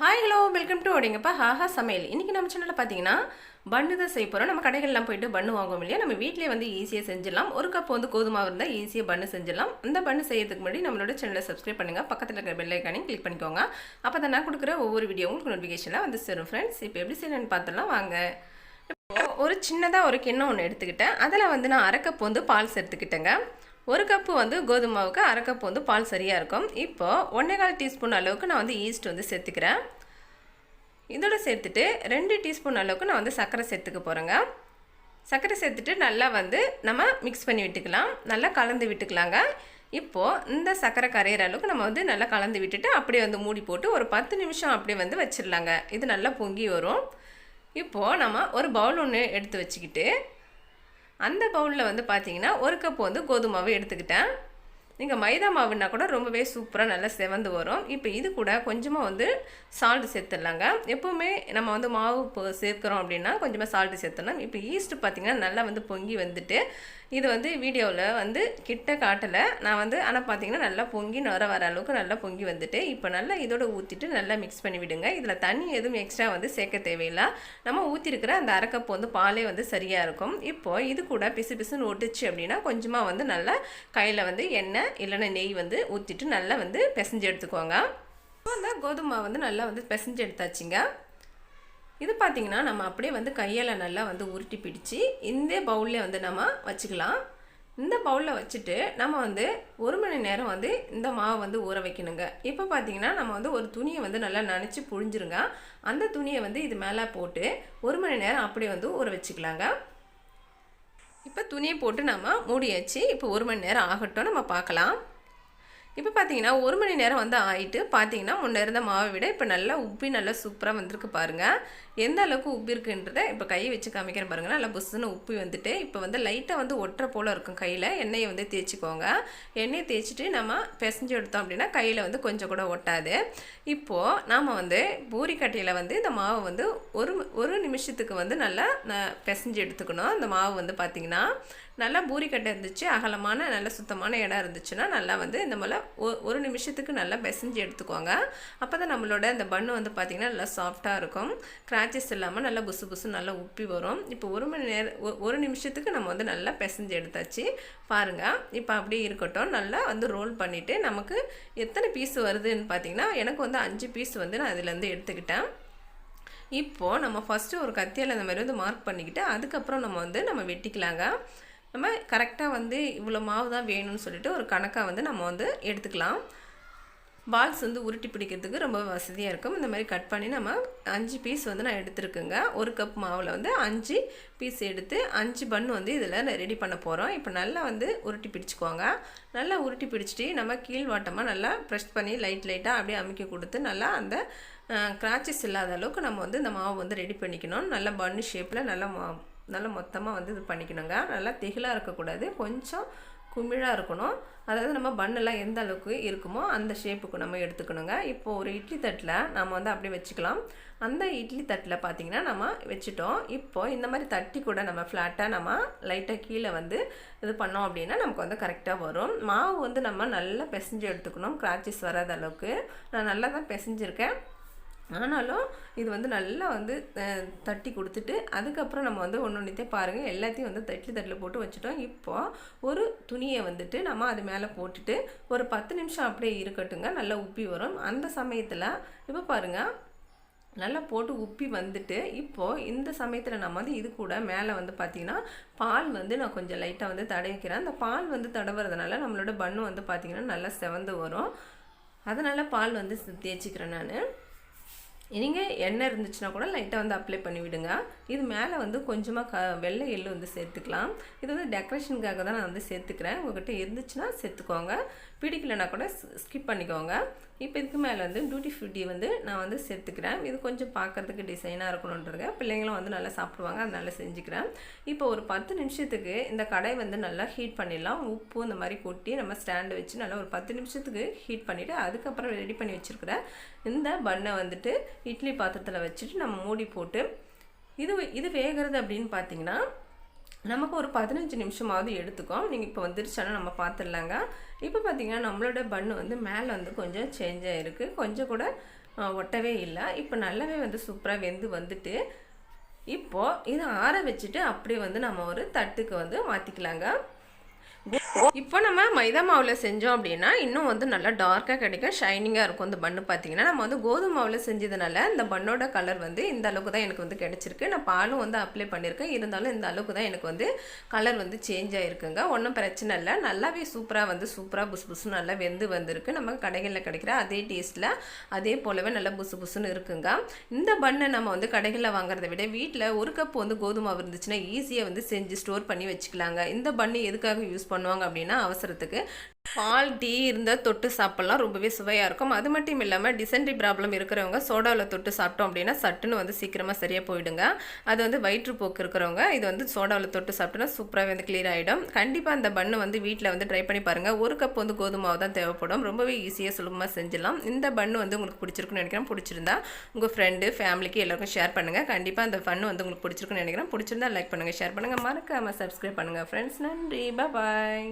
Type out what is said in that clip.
Hi hello welcome to ஓடிங்கப்பா ஹாஹா சமையல் இன்றைக்கி நம்ம சேனலில் பார்த்தீங்கன்னா பன்னு தான் செய்ய போகிறோம் நம்ம கடைகள்லாம் போயிட்டு பன்னு வாங்குவோம் இல்லையா? நம்ம வீட்டிலே வந்து ஈஸியாக செஞ்சிடலாம். ஒரு கப் வந்து கோதுமை இருந்தால் ஈஸியாக பன்னு செஞ்சிடலாம். இந்த பன்னு செய்யறதுக்கு முன்னாடி நம்மளோட சேனலை சப்ஸ்கிரைப் பண்ணுங்கள் பக்கத்தில் இருக்கிற பெல் ஐக்கானையும் கிளிக் பண்ணிக்கோங்க. அப்போ தான் நான் கொடுக்குற ஒவ்வொரு வீடியோ உங்களுக்கு நோட்டிஃபிகேஷனில் வந்து சேரும் ஃப்ரெண்ட்ஸ் இப்போ எப்படி செய்யணும்னு பார்த்துலாம் வாங்க. ஒரு சின்னதாக ஒரு கிண்ணம் ஒன்று எடுத்துக்கிட்டேன். அதில் வந்து நான் அரை கப் வந்து பால் சேர்த்துக்கிட்டேங்க. ஒரு கப்பு வந்து கோதுமை மாவுக்கு அரை கப்பு வந்து பால் சரியாக இருக்கும். இப்போது ஒன்றே கால் டீஸ்பூன் அளவுக்கு நான் வந்து ஈஸ்ட் வந்து சேர்த்துக்கிறேன். இதோட சேர்த்துட்டு ரெண்டு டீஸ்பூன் அளவுக்கு நான் வந்து சர்க்கரை சேர்த்துக்க போகிறேங்க சர்க்கரை சேர்த்துட்டு நல்லா வந்து நம்ம மிக்ஸ் பண்ணி விட்டுக்கலாம். நல்லா கலந்து விட்டுக்கலாங்க. இப்போது இந்த சர்க்கரை கரையிற அளவுக்கு நம்ம வந்து நல்லா கலந்து விட்டுட்டு அப்படியே வந்து மூடி போட்டு ஒரு பத்து நிமிஷம் அப்படியே வந்து வச்சிடலாங்க. இது நல்லா பொங்கி வரும். இப்போது நம்ம ஒரு பவுல் ஒன்று எடுத்து வச்சுக்கிட்டு அந்த பவுலில் வந்து பார்த்தீங்கன்னா ஒரு கப் வந்து கோதுமை எடுத்துக்கிட்டேன். நீங்கள் மைதா மாவுன்னா கூட ரொம்பவே சூப்பராக நல்லா செவந்து வரும். இப்போ இது கூட கொஞ்சமாக வந்து சால்ட்டு சேர்த்துடலாங்க. எப்போவுமே நம்ம வந்து மாவு சேர்க்குறோம் அப்படின்னா கொஞ்சமாக சால்ட்டு சேர்த்துடலாம். இப்போ ஈஸ்ட்டு பார்த்திங்கன்னா நல்லா வந்து பொங்கி வந்துட்டு இது வந்து வீடியோவில் வந்து கிட்ட காட்டலை. நான் வந்து ஆனால் பார்த்தீங்கன்னா நல்லா பொங்கி நுர வர அளவுக்கு நல்லா பொங்கி வந்துட்டு இப்போ நல்லா இதோட ஊற்றிட்டு நல்லா மிக்ஸ் பண்ணி விடுங்க. இதில் தண்ணி எதுவும் எக்ஸ்ட்ரா வந்து சேர்க்க தேவையில்லை. நம்ம ஊற்றிருக்கிற அந்த அரைக்கப்பு வந்து பாலே வந்து சரியாக இருக்கும். இப்போது இது கூட பிசு பிசுன்னு ஒட்டுச்சு அப்படின்னா கொஞ்சமாக வந்து நல்லா கையில் வந்து எண்ணெய் இல்லைன்னா நெய் வந்து ஊற்றிட்டு நல்லா வந்து பிசைஞ்சு எடுத்துக்கோங்க. இப்போ அந்த கோதுமை வந்து நல்லா வந்து பிசைஞ்சு எடுத்தாச்சுங்க. இது பார்த்திங்கன்னா நம்ம அப்படியே வந்து கையால் நல்லா வந்து உருட்டி பிடிச்சி இந்த பவுல்லே வந்து நம்ம வச்சுக்கலாம். இந்த பவுலில் வச்சுட்டு நம்ம வந்து ஒரு மணி நேரம் வந்து இந்த மாவை வந்து ஊற வைக்கணுங்க. இப்போ பார்த்தீங்கன்னா நம்ம வந்து ஒரு துணியை வந்து நல்லா நினச்சி புழிஞ்சிருங்க. அந்த துணியை வந்து இது மேலே போட்டு ஒரு மணி நேரம் அப்படியே வந்து ஊற வச்சுக்கலாங்க. இப்போ துணியை போட்டு நம்ம மூடியாச்சு. இப்போ ஒரு மணி நேரம் ஆகட்டும். நம்ம பார்க்கலாம். இப்போ பார்த்தீங்கன்னா ஒரு மணி நேரம் வந்து ஆயிட்டு பார்த்தீங்கன்னா முன்னே இருந்த மாவை விட இப்போ நல்லா உப்பி நல்லா சூப்பராக வந்திருக்கு பாருங்கள் எந்த அளவுக்கு உப்பி இருக்குன்றதை இப்போ கையை வச்சு காமிக்கிறேன் பாருங்கள் நல்லா புஸ்ஸுன்னு உப்பி வந்துட்டு இப்போ வந்து லைட்டாக வந்து ஒட்டுற போல் இருக்கும் கையில். எண்ணெயை வந்து தேய்ச்சிக்கோங்க. எண்ணெயை தேய்ச்சிட்டு நம்ம பிசைஞ்சு எடுத்தோம் அப்படின்னா கையில் வந்து கொஞ்சம் கூட ஒட்டாது. இப்போது நாம் வந்து பூரி கட்டையில் வந்து இந்த மாவை வந்து ஒரு ஒரு நிமிஷத்துக்கு வந்து நல்லா பிசைஞ்சு எடுத்துக்கணும். இந்த மாவு வந்து பார்த்திங்கன்னா நல்லா பூரிக்கட்டை இருந்துச்சு அகலமான நல்ல சுத்தமான இடம் இருந்துச்சுன்னா நல்லா வந்து இந்த மாதிரி ஒரு நிமிஷத்துக்கு நல்லா பிசைஞ்சு எடுத்துக்கோங்க. அப்போ தான் நம்மளோட அந்த பண்ணு வந்து பார்த்திங்கன்னா நல்லா சாஃப்டாக இருக்கும். கிராச்சஸ் இல்லாமல் நல்லா புசு புசு நல்லா உப்பி வரும். இப்போ ஒரு மணி நேரம் ஒரு நிமிஷத்துக்கு நம்ம வந்து நல்லா பிசைஞ்சு எடுத்தாச்சு. பாருங்கள் இப்போ அப்படியே இருக்கட்டும். நல்லா வந்து ரோல் பண்ணிவிட்டு நமக்கு எத்தனை பீஸ் வருதுன்னு பார்த்திங்கன்னா எனக்கு வந்து அஞ்சு பீஸ் வந்து நான் அதிலேருந்து எடுத்துக்கிட்டேன். இப்போது நம்ம ஃபஸ்ட்டு ஒரு கத்தியால் அந்த மாதிரி வந்து மார்க் பண்ணிக்கிட்டு அதுக்கப்புறம் நம்ம வந்து நம்ம வெட்டிக்கலாங்க. நம்ம கரெக்டாக வந்து இவ்வளோ மாவு தான் வேணும்னு சொல்லிட்டு ஒரு கணக்காக வந்து நம்ம வந்து எடுத்துக்கலாம். பால்ஸ் வந்து உருட்டி பிடிக்கிறதுக்கு ரொம்ப வசதியாக இருக்கும். இந்த மாதிரி கட் பண்ணி நம்ம அஞ்சு பீஸ் வந்து நான் எடுத்துருக்குங்க. ஒரு கப் மாவில் வந்து அஞ்சு பீஸ் எடுத்து அஞ்சு பன் வந்து இதில் ரெடி பண்ண போகிறோம் இப்போ நல்லா வந்து உருட்டி பிடிச்சிக்கோங்க. நல்லா உருட்டி பிடிச்சிட்டு நம்ம கீழ்வாட்டமாக நல்லா ப்ரெஷ் பண்ணி லைட் லைட்டாக அப்படியே அமைக்க கொடுத்து நல்லா அந்த கிராச்சஸ் இல்லாத அளவுக்கு நம்ம வந்து இந்த மாவு வந்து ரெடி பண்ணிக்கணும். நல்லா பன்னு ஷேப்பில் நல்லா மா நல்லா மொத்தமாக வந்து இது பண்ணிக்கணுங்க. நல்லா திகிலாக இருக்கக்கூடாது. கொஞ்சம் குமிழாக இருக்கணும். அதாவது நம்ம பண்ணெல்லாம் எந்த அளவுக்கு இருக்குமோ அந்த ஷேப்புக்கு நம்ம எடுத்துக்கணுங்க. இப்போது ஒரு இட்லி தட்டில் நம்ம வந்து அப்படியே வச்சுக்கலாம். அந்த இட்லி தட்டில் பார்த்திங்கன்னா நம்ம வச்சுட்டோம். இப்போது இந்த மாதிரி தட்டி கூட நம்ம ஃப்ளாட்டாக நம்ம லைட்டாக கீழே வந்து இது பண்ணோம் அப்படின்னா நமக்கு வந்து கரெக்டாக வரும். மாவு வந்து நம்ம நல்லா பிசைஞ்சு எடுத்துக்கணும். கிராச்சஸ் வராத அளவுக்கு. நான் நல்லா தான் பிசைஞ்சிருக்கேன். ஆனாலும் இது வந்து நல்லா வந்து தட்டி கொடுத்துட்டு அதுக்கப்புறம் நம்ம வந்து ஒன்று ஒன்றுத்தே பாருங்கள் எல்லாத்தையும் வந்து தட்டி தட்டில் போட்டு வச்சுட்டோம். இப்போது ஒரு துணியை வந்துட்டு நம்ம அது மேலே போட்டுட்டு ஒரு பத்து நிமிஷம் அப்படியே இருக்கட்டுங்க. நல்லா உப்பி வரும். அந்த சமயத்தில் இப்போ பாருங்கள் நல்லா போட்டு உப்பி வந்துட்டு இப்போது இந்த சமயத்தில் நம்ம வந்து இது கூட மேலே வந்து பார்த்திங்கன்னா பால் வந்து நான் கொஞ்சம் லைட்டாக வந்து தடவிக்கிறேன் அந்த பால் வந்து தடவுறதுனால நம்மளோட பண்ணு வந்து பார்த்திங்கன்னா நல்லா செவந்து வரும். அதனால் பால் வந்து தேய்ச்சிக்கிறேன் நான். நீங்கள் எண்ணெய் இருந்துச்சுன்னா கூட லைட்டாக வந்து அப்ளை பண்ணி விடுங்க. இது மேலே வந்து கொஞ்சமாக க வெள்ளை எள்ளு வந்து சேர்த்துக்கலாம். இது வந்து டெக்கரேஷனுக்காக தான் நான் வந்து சேர்த்துக்கிறேன். உங்கள்கிட்ட இருந்துச்சுன்னா சேர்த்துக்கோங்க. பிடிக்கலைன்னா கூட ஸ்கிப் பண்ணிக்கோங்க. இப்போ இதுக்கு மேலே வந்து டியூட்டி ஃப்ரூட்டி வந்து நான் வந்து சேர்த்துக்கிறேன். இது கொஞ்சம் பார்க்குறதுக்கு டிசைனாக இருக்கணுன்றதுங்க பிள்ளைங்களும் வந்து நல்லா சாப்பிடுவாங்க அதனால செஞ்சுக்கிறேன். இப்போ ஒரு பத்து நிமிஷத்துக்கு இந்த கடை வந்து நல்லா ஹீட் பண்ணிடலாம். உப்பு இந்த மாதிரி கொட்டி நம்ம ஸ்டாண்டு வச்சு நல்லா ஒரு பத்து நிமிஷத்துக்கு ஹீட் பண்ணிவிட்டு அதுக்கப்புறம் ரெடி பண்ணி வச்சுருக்கிற இந்த பண்ணை வந்துட்டு இட்லி பாத்திரத்தில் வச்சுட்டு நம்ம மூடி போட்டு இது இது வேகிறது அப்படின்னு பார்த்தீங்கன்னா நமக்கு ஒரு பதினஞ்சு நிமிஷமாவது எடுத்துக்கோம் நீங்கள் இப்போ வந்துருச்சானா நம்ம பார்த்துடலாங்க இப்போ பார்த்தீங்கன்னா நம்மளோட பண்ணு வந்து மேலே வந்து கொஞ்சம் சேஞ்ச் ஆகிருக்கு கொஞ்சம் கூட ஒட்டவே இல்லை. இப்போ நல்லாவே வந்து சூப்பராக வெந்து வந்துட்டு இப்போது இதை ஆற வச்சுட்டு அப்படியே வந்து நம்ம ஒரு தட்டுக்கு வந்து மாற்றிக்கலாங்க இப்போ நம்ம மைதா மாவில் செஞ்சோம் அப்படின்னா இன்னும் வந்து நல்லா டார்க்காக கிடைக்கும் ஷைனிங்காக இருக்கும். இந்த பண்ணு பார்த்தீங்கன்னா நம்ம வந்து கோதுமை மாவில் செஞ்சதுனால இந்த பண்ணோட கலர் வந்து இந்த அளவுக்கு தான் எனக்கு வந்து கிடச்சிருக்கு. நான் பாலும் வந்து அப்ளை பண்ணியிருக்கேன். இருந்தாலும் இந்த அளவுக்கு தான் எனக்கு வந்து கலர் வந்து சேஞ்ச் ஆகிருக்குங்க ஒன்றும் பிரச்சனை இல்லை. நல்லாவே சூப்பராக வந்து சூப்பராக புசு புசு நல்லா வெந்து வந்திருக்கு. நம்ம கடைகளில் கிடைக்கிற அதே டேஸ்ட்டில் அதே போலவே நல்லா புசு புசுன்னு இருக்குங்க. இந்த பண்ணை நம்ம வந்து கடைகளில் வாங்குறத விட வீட்டில் ஒரு கப் வந்து கோதுமை மாவு இருந்துச்சுன்னா ஈஸியாக வந்து செஞ்சு ஸ்டோர் பண்ணி வச்சுக்கலாங்க. இந்த பண்ணு எதுக்காக யூஸ் பண்ணுவாங்க அப்படின்னா அவசரத்துக்கு. பால் டீ இருந்தால் தொட்டு சாப்பிட்லாம். ரொம்பவே சுவையாக இருக்கும். அது மட்டும் இல்லாமல் டிசென்ட்ரி ப்ராப்ளம் இருக்கிறவங்க சோடாவில் தொட்டு சாப்பிட்டோம் அப்படின்னா சட்டுன்னு வந்து சீக்கிரமாக சரியாக போயிடுங்க. அது வந்து வயிற்றுப்போக்கு இருக்கிறவங்க இது வந்து சோடாவில் தொட்டு சாப்பிட்டோன்னா சூப்பராகவே வந்து கிளியர் ஆகிடும் கண்டிப்பாக அந்த பண்ணு வந்து வீட்டில் வந்து ட்ரை பண்ணி பாருங்கள் ஒரு கப் வந்து கோதுமை தான் தேவைப்படும். ரொம்பவே ஈஸியாக சுலபமாக செஞ்சிடலாம். இந்த பண்ணு வந்து உங்களுக்கு பிடிச்சிருக்குன்னு நினைக்கிறேன். பிடிச்சிருந்தா உங்கள் ஃப்ரெண்டு ஃபேமிலிக்கு எல்லாருக்கும் ஷேர் பண்ணுங்கள் கண்டிப்பாக அந்த பண்ணு வந்து உங்களுக்கு பிடிச்சிருக்குன்னு நினைக்கிறேன். பிடிச்சிருந்தா லைக் பண்ணுங்கள் ஷேர் பண்ணுங்கள் மறக்காமல் சப்ஸ்கிரைப் பண்ணுங்கள் ஃப்ரெண்ட்ஸ் நன்றி. பாய்